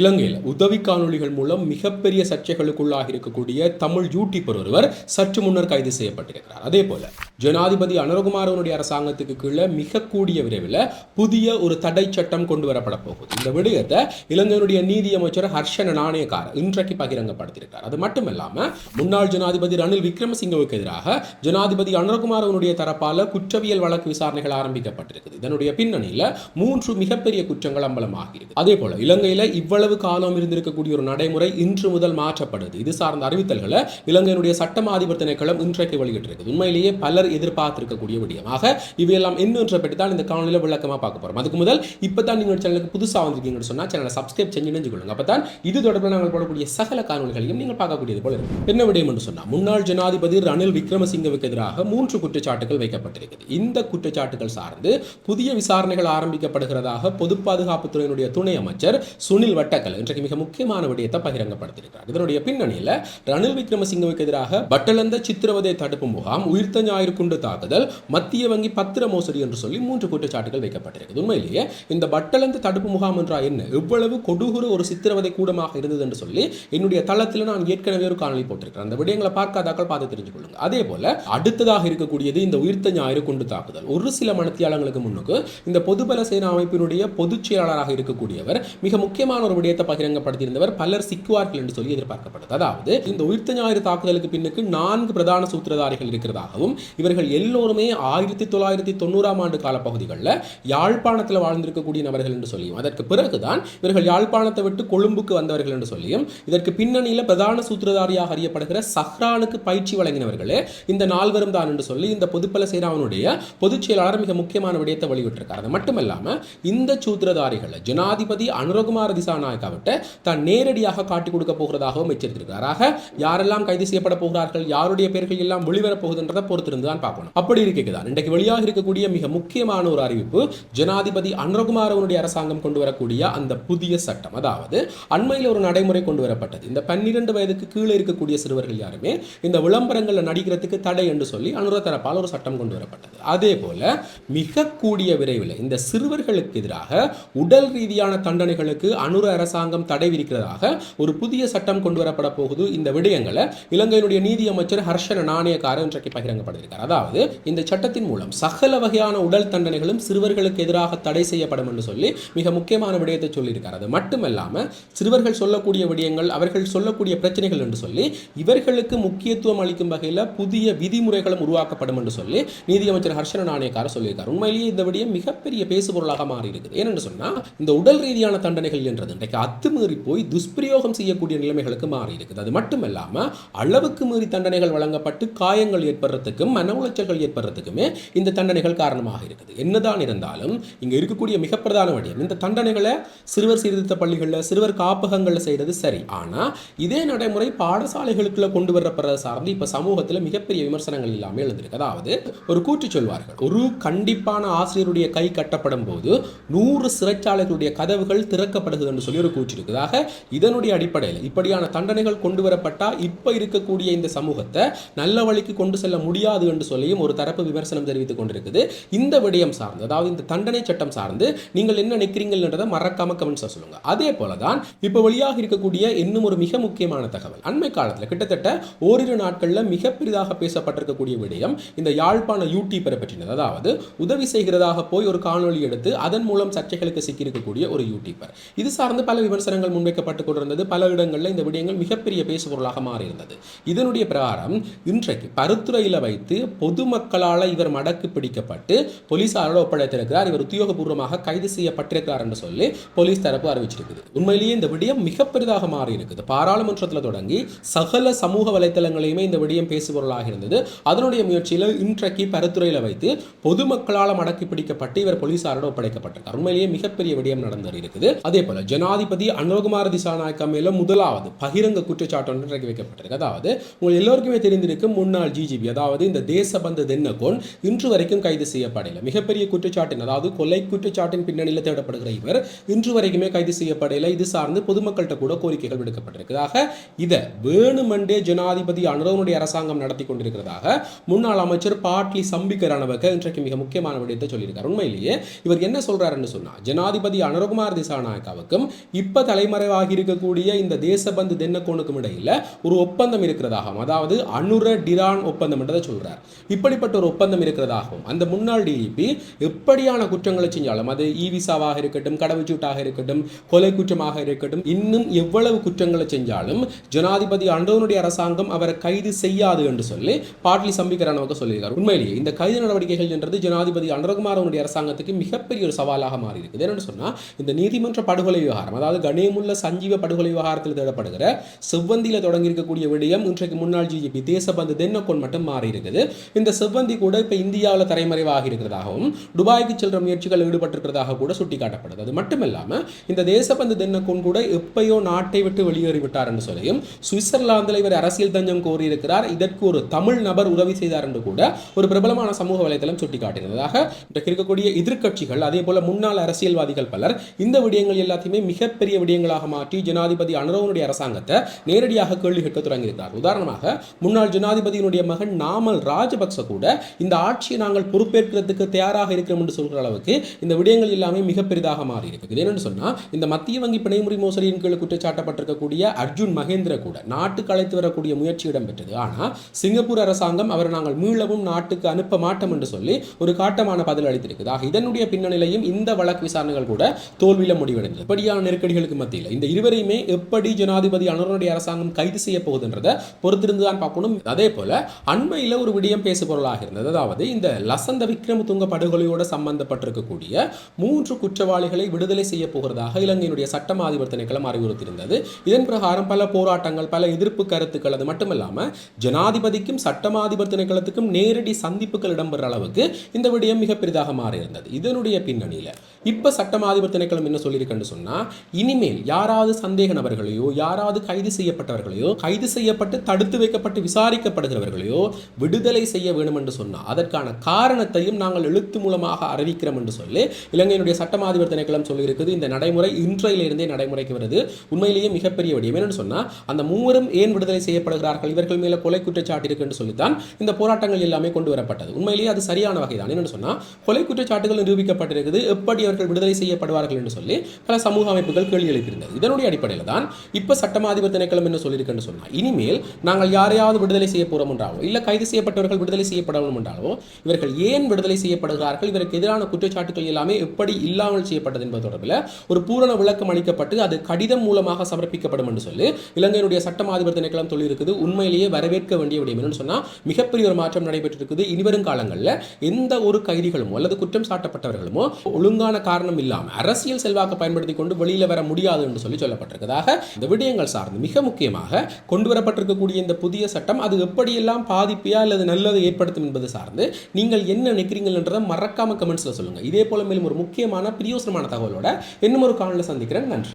இலங்கையில் உதவி காணொலிகள் மூலம் மிகப்பெரிய சர்ச்சைகளுக்குள்ளாக இருக்கக்கூடிய தமிழ் யூடியூபர் ஒருவர் சற்று முன்னர் கைது செய்யப்பட்டிருக்கிறார். அதே போல ஜனாதிபதி அனுரகுமாரனுடைய அரசாங்கத்துக்கு கீழே மிக கூடிய விரைவில் புதிய ஒரு தடை சட்டம் கொண்டு வரப்பட போகுது. இந்த விடயத்தை இலங்கையினுடைய நீதியமைச்சர் ஹர்ஷன நாணயக்கார் இன்றைக்கு பகிரங்கப்படுத்தியிருக்கார் அது மட்டும் முன்னாள் ஜனாதிபதி ரணில் விக்ரமசிங்கவுக்கு எதிராக ஜனாதிபதி அனுரகுமாரனுடைய தரப்பால குற்றவியல் வழக்கு விசாரணைகள் ஆரம்பிக்கப்பட்டிருக்குது. இதனுடைய பின்னணியில் மூன்று மிகப்பெரிய குற்றங்கள் அம்பலமாகிறது அதே போல இலங்கையில் இவ்வளவு காலம் இருந்திருக்கக்கூடிய ஒரு நடைமுறை இன்று முதல் மாற்றப்படுது. இது சார்ந்த அறிவித்தல்களை இலங்கையினுடைய சட்டமாதிபர் திணைக்களம் இன்றைக்கு வெளியிட்டிருக்கு. உண்மையிலேயே பலர் எதிர்பார்த்திருக்கக்கூடிய விடயமாக இவையெல்லாம் என்னன்ற பற்றி தான் இந்த காணொலியில் விளக்கமாக பார்க்க போகிறோம் அதுக்கு முதல் இப்போ தான் நீங்கள் சேனலுக்கு புதுசாக வந்திருக்கீங்கன்னு சொன்னால் சேனலை சப்ஸ்கிரைப் செஞ்சு நினைஞ்சுக்கொள்ளுங்க அப்பதான் இது தொடர்பில் நாங்கள் போடக்கூடிய சகல காணொலிகளையும் நீங்கள் பார்க்கக்கூடியது போல இருக்கும் என்ன விடயம் என்று சொன்னால் முன்னாள் ஜனாதிபதி ரணில் விக்ரமசிங்கவுக்கு எதிராக மூன்று குற்றச்சாட்டுகள் வைக்கப்பட்டிருக்கிறது இந்த குற்றச்சாட்டுகள் சார்ந்து புதிய விசாரணைகள் ஆரம்பிக்கப்படுகிறதாக பொது பாதுகாப்புத்துறையினுடைய துணை அமைச்சர் சுனில் வட்ட வட்டக்கல் இன்றைக்கு மிக முக்கியமான விடயத்தை பகிரங்கப்படுத்தியிருக்கிறார் இதனுடைய பின்னணியில் ரணில் விக்ரமசிங்கவுக்கு எதிராக பட்டளந்த சித்திரவதை தடுப்பு முகாம் உயிர்த்த ஞாயிறு குண்டு தாக்குதல் மத்திய வங்கி பத்திர மோசடி என்று சொல்லி மூன்று குற்றச்சாட்டுகள் வைக்கப்பட்டிருக்கிறது உண்மையிலேயே இந்த பட்டளந்த தடுப்பு முகாம் என்றால் என்ன? எவ்வளவு கொடூர ஒரு சித்திரவதை கூடமாக இருந்தது என்று சொல்லி என்னுடைய தளத்தில் நான் ஏற்கனவே ஒரு காணொலி போட்டிருக்கிறேன். அந்த விடயங்களை பார்க்காதாக்கள் பார்த்து தெரிஞ்சு கொள்ளுங்க. அதே போல அடுத்ததாக இருக்கக்கூடியது இந்த உயிர்த்த ஞாயிறு குண்டு தாக்குதல். ஒரு சில மனத்தியாளங்களுக்கு முன்னுக்கு இந்த பொதுபல சேனா அமைப்பினுடைய பொதுச் செயலாளராக இருக்கக்கூடியவர் மிக முக்கியமான ஒரு விடயத்தை பகிரங்கப்படுத்தியிருந்தவர் பலர் சிக்குவார்கள் என்று சொல்லி எதிர்பார்க்கப்படுது அதாவது இந்த உயிர்த்த ஞாயிறு தாக்குதலுக்கு பின்னுக்கு நான்கு பிரதான சூத்திரதாரிகள் இருக்கிறதாகவும் இவர்கள் எல்லோருமே ஆயிரத்தி தொள்ளாயிரத்தி தொண்ணூறாம் ஆண்டு காலப்பகுதிகளில் யாழ்ப்பாணத்தில் வாழ்ந்திருக்கக்கூடிய நபர்கள் என்று சொல்லியும் அதற்கு பிறகுதான் இவர்கள் யாழ்ப்பாணத்தை விட்டு கொழும்புக்கு வந்தவர்கள் என்று சொல்லியும் இதற்கு பின்னணியில் பிரதான சூத்திரதாரியாக அறியப்படுகிற சஹ்ரானுக்கு பயிற்சி வழங்கினவர்களே இந்த நால்வரும் தான் என்று சொல்லி இந்த பொதுப்பல சேராவனுடைய பொதுச் செயலாளர் மிக முக்கியமான விடயத்தை வெளியிட்டிருக்கார். அது மட்டுமல்லாமல் இந்த சூத்திரதாரிகளை ஜனாதிபதி அனுரகுமார திசாநாயக்காவிட்ட தான் நேரடியாக காட்டிக் கொடுக்க போகிறதாகவும் எச்சரித்திருக்கிறார். ஆக யாரெல்லாம் கைது செய்யப்பட போகிறார்கள் யாருடைய பெயர்கள் எல்லாம் வெளிவரப் போகுதுன்றதை பொறுத்திருந்து தான் பார்க்கணும். அப்படி இருக்கதான் இன்றைக்கு வெளியாக இருக்கக்கூடிய மிக முக்கியமான ஒரு அறிவிப்பு ஜனாதிபதி அன்ரகுமாரவனுடைய அரசாங்கம் கொண்டு வரக்கூடிய அந்த புதிய சட்டம். அதாவது அண்மையில் ஒரு நடைமுறை கொண்டு வரப்பட்டது. இந்த பன்னிரண்டு வயதுக்கு கீழே இருக்கக்கூடிய சிறுவர்கள் யாருமே இந்த விளம்பரங்களில் நடிக்கிறதுக்கு தடை என்று சொல்லி அனுர தரப்பால் ஒரு சட்டம் கொண்டு வரப்பட்டது. அதே போல மிக கூடிய விரைவில் இந்த சிறுவர்களுக்கு எதிராக உடல் ரீதியான தண்டனைகளுக்கு அனுர அரசாங்கம் தடை விதிக்கிறதாக ஒரு புதிய சட்டம் கொண்டு வரப்பட போகுது. இந்த விடயங்களை இலங்கையினுடைய நீதி அமைச்சர் ஹர்ஷன நாணயக்காரர் இன்றைக்கு பகிரங்கப்படுத்தியிருக்கார். அதாவது இந்த சட்டத்தின் மூலம் சகல வகையான உடல் தண்டனைகளும் சிறுவர்களுக்கு எதிராக தடை செய்யப்படும் என்று சொல்லி மிக முக்கியமான விடயத்தை சொல்லியிருக்கார். அது மட்டுமல்லாம சிறுவர்கள் சொல்லக்கூடிய விடயங்கள் அவர்கள் சொல்லக்கூடிய பிரச்சனைகள் என்று சொல்லி இவர்களுக்கு முக்கியத்துவம் அளிக்கும் வகையில் புதிய விதிமுறைகளும் உருவாக்கப்படும் என்று சொல்லி நீதியமைச்சர் ஹர்ஷன நாணயக்காரர் சொல்லியிருக்கார். உண்மையிலேயே இந்த விடயம் மிகப்பெரிய பேசுபொருளாக மாறி இருக்குது ஏனென்று சொன்னா இந்த உடல் ரீதியான தண்டனைகள் என்றது இன்றைக்கு அத்துமீறி போய் துஷ்பிரயோகம் செய்யக்கூடிய நிலைமைகளுக்கு மாறி இருக்குது அது மட்டுமல்லாம அளவுக்கு மீறி தண்டனைகள் வழங்கப்பட்டு காயங்கள் ஏற்படுறதுக்கும் மன உளைச்சல்கள் ஏற்படுறதுக்குமே இந்த தண்டனைகள் காரணமாக இருக்குது. என்னதான் இருந்தாலும் இங்கே இருக்கக்கூடிய மிக பிரதான வடிவம் இந்த தண்டனைகளை சிறுவர் சீர்திருத்த பள்ளிகளில் சிறுவர் காப்பகங்களில் செய்கிறது சரி. ஆனா இதே நடைமுறை பாடசாலைகளுக்குள்ள கொண்டு வரப்படுறது சார்ந்து இப்ப சமூகத்தில் மிகப்பெரிய விமர்சனங்கள் இல்லாமல் எழுந்திருக்கு. அதாவது ஒரு கூற்று சொல்வார்கள். ஒரு கண்டிப்பான ஆசிரியருடைய கை கட்டப்படும் போது நூறு சிறைச்சாலைகளுடைய கதவுகள் திறக்கப்படுகிறது என்று சொல்லி ஒரு கூற்று இருக்குதாக இதனுடைய அடிப்படையில் இப்படியான தண்டனைகள் கொண்டு வரப்பட்டால் இப்போ இருக்கக்கூடிய இந்த சமூகத்தை நல்ல வழிக்கு கொண்டு செல்ல முடியாது என்று சொல்லியும் ஒரு தரப்பு விமர்சனம் தெரிவித்துக் கொண்டிருக்குது. இந்த விடயம் சார்ந்து அதாவது இந்த தண்டனை சட்டம் சார்ந்து நீங்கள் என்ன நினைக்கிறீங்கன்றதை மறக்காம கமெண்ட்ஸை சொல்லுங்க. அதே போல தான் இப்போ வெளியாக இருக்கக்கூடிய இன்னும் ஒரு மிக முக்கியமான தகவல். அண்மை காலத்தில் கிட்டத்தட்ட ஓரிரு நாட்களில் மிக பெரிதாக பேசப்பட்டிருக்கக்கூடிய விடயம் இந்த யாழ்ப்பாண யூடியூபரை பற்றினது. அதாவது உதவி செய்கிறதாக போய் ஒரு காணொளி எடுத்து அதன் மூலம் சர்ச்சைகளுக்கு சிக்கியிருக்கக்கூடிய ஒரு யூடியூபர் இது சார்ந்து பல விமர்சனங்கள் முன்வைக்கப்பட்டு கொண்டிருந்தது. பல இடங்களில் இந்த விடயங்கள் மிகப்பெரிய பேசுபொருளாக மாறியிருந்தது. இதனுடைய பிரகாரம் இன்றைக்கு பருத்துறையில் வைத்து பொதுமக்களால் இவர் மடக்கு பிடிக்கப்பட்டு போலீசாரோட ஒப்படைத்திருக்கிறார் இவர் உத்தியோகபூர்வமாக கைது செய்யப்பட்டிருக்கிறார் என்று சொல்லி போலீஸ் தரப்பு அறிவிச்சிருக்குது. உண்மையிலேயே இந்த விடயம் மிகப்பெரிதாக மாறி இருக்குது பாராளுமன்றத்தில் தொடங்கி சகல சமூக வலைத்தளங்களையுமே இந்த விடயம் பேசுபொருளாக இருந்தது. அதனுடைய முயற்சியில் இன்றைக்கு பருத்துறையில் வைத்து பொதுமக்களால் மடக்கி பிடிக்கப்பட்டு இவர் போலீசாரோட ஒப்படைக்கப்பட்டிருக்கார் உண்மையிலேயே மிகப்பெரிய விடயம் நடந்து இருக்குது அதே போல ஜனாதி ஜனாதிபதி அனுகுமார திசாநாயக்கம் மேலும் முதலாவது பகிரங்க குற்றச்சாட்டு ஒன்று இறக்கி வைக்கப்பட்டிருக்கு அதாவது உங்கள் எல்லோருக்குமே தெரிந்திருக்கும் முன்னாள் ஜிஜிபி அதாவது இந்த தேசபந்து தென்னகோன் இன்று வரைக்கும் கைது செய்யப்படலை. மிகப்பெரிய குற்றச்சாட்டின் அதாவது கொலை குற்றச்சாட்டின் பின்னணியில் தேடப்படுகிற இவர் இன்று வரைக்குமே கைது செய்யப்படலை. இது சார்ந்து பொதுமக்கள்கிட்ட கூட கோரிக்கைகள் விடுக்கப்பட்டிருக்கிறதாக இதை வேணுமென்றே ஜனாதிபதி அனுரவனுடைய அரசாங்கம் நடத்தி கொண்டிருக்கிறதாக முன்னாள் அமைச்சர் பாட்லி சம்பிக்க ரணவக இன்றைக்கு மிக முக்கியமான விடயத்தை சொல்லியிருக்கார். உண்மையிலேயே இவர் என்ன சொல்றாருன்னு சொன்னா ஜனாதிபதி அனுரகுமார் திசாநாயக்காவுக்கும் இப்போ தலைமறைவாகி இருக்கக்கூடிய இந்த தேசபந்து தென்னக்கோனுக்கும் இடையில் ஒரு ஒப்பந்தம் இருக்கிறதாகவும் அதாவது அனுர டிரான் ஒப்பந்தம் என்றதை சொல்கிறார் இப்படிப்பட்ட ஒரு ஒப்பந்தம் இருக்கிறதாகவும் அந்த முன்னாள் டிஜிபி எப்படியான குற்றங்களை செஞ்சாலும் அது இ விசாவாக இருக்கட்டும் கடவுச்சீட்டாக இருக்கட்டும் கொலை குற்றமாக இருக்கட்டும் இன்னும் எவ்வளவு குற்றங்களை செஞ்சாலும் ஜனாதிபதி அண்டோனுடைய அரசாங்கம் அவரை கைது செய்யாது என்று சொல்லி பாட்லி சம்பிக்கரனவுக்கு சொல்லியிருக்கார். உண்மையிலேயே இந்த கைது நடவடிக்கைகள் என்றது ஜனாதிபதி அன்றகுமாரனுடைய அரசாங்கத்துக்கு மிகப்பெரிய ஒரு சவாலாக மாறி இருக்குது என்னென்னு சொன்னால் இந்த நீதிமன்ற படுகொலை விவகாரம் விவகாரம். அதாவது கணேமுள்ள சஞ்சீவ படுகொலை விவகாரத்தில் தேடப்படுகிற செவ்வந்தியில் தொடங்கியிருக்கக்கூடிய விடயம் இன்றைக்கு முன்னாள் ஜிஜிபி தேசபந்து தென்னக்கோன் மட்டும் மாறி இருக்குது இந்த செவ்வந்தி கூட இப்போ இந்தியாவில் தரைமறைவாக இருக்கிறதாகவும் துபாய்க்கு செல்ற முயற்சிகள் ஈடுபட்டிருக்கிறதாக கூட சுட்டிக்காட்டப்படுது. அது மட்டும் இல்லாம இந்த தேசபந்து தென்னக்கோன் கூட எப்பயோ நாட்டை விட்டு வெளியேறிவிட்டார் என்று சொல்லியும் சுவிட்சர்லாந்தில் இவர் அரசியல் தஞ்சம் கோரியிருக்கிறார். இதற்கு ஒரு தமிழ் நபர் உதவி செய்தார் என்று கூட ஒரு பிரபலமான சமூக வலைதளம் சுட்டிக்காட்டியிருந்ததாக இன்றைக்கு இருக்கக்கூடிய எதிர்கட்சிகள் அதே போல முன்னாள் அரசியல்வாதிகள் பலர் இந்த விடயங்கள் எல்லாத்தையுமே மிக மிகப்பெரிய விடயங்களாக மாற்றி ஜனாதிபதி அனுரவனுடைய அரசாங்கத்தை நேரடியாக கேள்வி கேட்க தொடங்கியிருக்கிறார். உதாரணமாக முன்னாள் ஜனாதிபதியினுடைய மகன் நாமல் ராஜபக்ச கூட இந்த ஆட்சியை நாங்கள் பொறுப்பேற்கிறதுக்கு தயாராக இருக்கிறோம் என்று சொல்கிற அளவுக்கு இந்த விடயங்கள் எல்லாமே மிக பெரிதாக மாறி இருக்கு இந்த மத்திய வங்கி பிணைமுறை மோசடியின் கீழ் குற்றச்சாட்டப்பட்டிருக்கக்கூடிய அர்ஜுன் மகேந்திர கூட நாட்டுக்கு அழைத்து வரக்கூடிய முயற்சி இடம்பெற்றது. ஆனால் சிங்கப்பூர் அரசாங்கம் அவரை நாங்கள் மீளவும் நாட்டுக்கு அனுப்ப மாட்டோம் என்று சொல்லி ஒரு காட்டமான பதில் அளித்திருக்குது. ஆக இதனுடைய பின்னணியிலையும் இந்த வழக்கு விசாரணைகள் கூட தோல்வியில் முடிவடைந்தது. இப்படியான நெருக்கடிகளுக்கு மத்தியில். இந்த இருவரையுமே எப்படி ஜனாதிபதி அனுரனுடைய அரசாங்கம் கைது செய்ய போகுதுன்றதை பொறுத்திருந்து தான் பார்க்கணும். அதே போல அண்மையில் ஒரு விடயம் பேசு பொருளாக இருந்தது. அதாவது இந்த லசந்த விக்ரமதுங்க படுகொலையோட சம்பந்தப்பட்டிருக்கக்கூடிய மூன்று குற்றவாளிகளை விடுதலை செய்ய போகிறதாக இலங்கையினுடைய சட்டம் ஆதிபர் திணைக்களம் அறிவுறுத்தியிருந்தது. இதன் பிரகாரம் பல போராட்டங்கள் பல எதிர்ப்பு கருத்துக்கள் அது மட்டும் ஜனாதிபதிக்கும் சட்டமாதிபர் திணைக்களத்துக்கும் நேரடி சந்திப்புகள் இடம்பெற அளவுக்கு இந்த விடயம் மிக பெரிதாக மாறியிருந்தது. இதனுடைய பின்னணியில் இப்போ சட்டமாதிபர் திணைக்களம் என்ன சொல்லியிருக்கேன்னு சொன்னால் இனிமேல் யாராவது சந்தேக நபர்களையோ யாராவது கைது செய்யப்பட்டவர்களையோ கைது செய்யப்பட்டு தடுத்து வைக்கப்பட்டு விசாரிக்கப்படுகிறவர்களையோ விடுதலை செய்ய வேண்டும் என்று சொன்னால் அதற்கான காரணத்தையும் நாங்கள் எழுத்து மூலமாக அறிவிக்கிறோம் என்று சொல்லி இலங்கையினுடைய சட்டமாதிபர் திணைக்களம் சொல்லியிருக்குது. இந்த நடைமுறை இன்றையிலிருந்தே நடைமுறைக்கு வருது. உண்மையிலேயே மிகப்பெரிய விடயம் என்னன்னு சொன்னால் அந்த மூவரும் ஏன் விடுதலை செய்யப்படுகிறார்கள்? இவர்கள் மேலே கொலை குற்றச்சாட்டு இருக்கு என்று சொல்லித்தான் இந்த போராட்டங்கள் எல்லாமே கொண்டு வரப்பட்டது. உண்மையிலேயே அது சரியான வகைதான். என்னன்னு சொன்னால் கொலை குற்றச்சாட்டுகள் நிரூபிக்கப்பட்டிருக்குது. எப்படி அவர்கள் விடுதலை செய்யப்படுவார்கள் என்று சொல்லி பல சமூக அமைப்பு அமைப்புகள் கேள்வி எழுப்பியிருந்தது. இதனுடைய அடிப்படையில் தான் இப்போ சட்டமா அதிபர் திணைக்களம் என்ன சொல்லியிருக்கேன்னு சொன்னால் இனிமேல் நாங்கள் யாரையாவது விடுதலை செய்ய போகிறோம் என்றாலோ இல்லை கைது செய்யப்பட்டவர்கள் விடுதலை செய்யப்படணும் என்றாலோ இவர்கள் ஏன் விடுதலை செய்யப்படுகிறார்கள் இவருக்கு எதிரான குற்றச்சாட்டுகள் எல்லாமே எப்படி இல்லாமல் செய்யப்பட்டது என்பது தொடர்பில் ஒரு பூரண விளக்கம் அளிக்கப்பட்டு அது கடிதம் மூலமாக சமர்ப்பிக்கப்படும் என்று சொல்லி இலங்கையினுடைய சட்டம் அதிபர் திணைக்களம் சொல்லியிருக்குது. உண்மையிலேயே வரவேற்க வேண்டிய விடயம் என்னன்னு சொன்னால் மிகப்பெரிய ஒரு மாற்றம் நடைபெற்றிருக்குது. இனிவரும் காலங்களில் எந்த ஒரு கைதிகளுமோ அல்லது குற்றம் சாட்டப்பட்டவர்களுமோ ஒழுங்கான காரணம் இல்லாமல் அரசியல் செல்வாக்கு பயன்படுத்தி கொண்டு வெளியில வர முடியாது என்று சொல்லி சொல்லப்பட்டிருக்கதாக இந்த விடயங்கள் சார்ந்து மிக முக்கியமாக கொண்டு வரப்பட்டிருக்கக்கூடிய இந்த புதிய சட்டம் அது எப்படியெல்லாம் பாதிப்பையா அல்லது நல்லதை ஏற்படுத்தும் என்பது சார்ந்து நீங்கள் என்ன நினைக்கிறீங்கன்றதை மறக்காம கமெண்ட்ஸில் சொல்லுங்க. இதே போல மேலும் ஒரு முக்கியமான பிரியோசனமான தகவலோட இன்னும் ஒரு காணொலியில் சந்திக்கிறேன். நன்றி.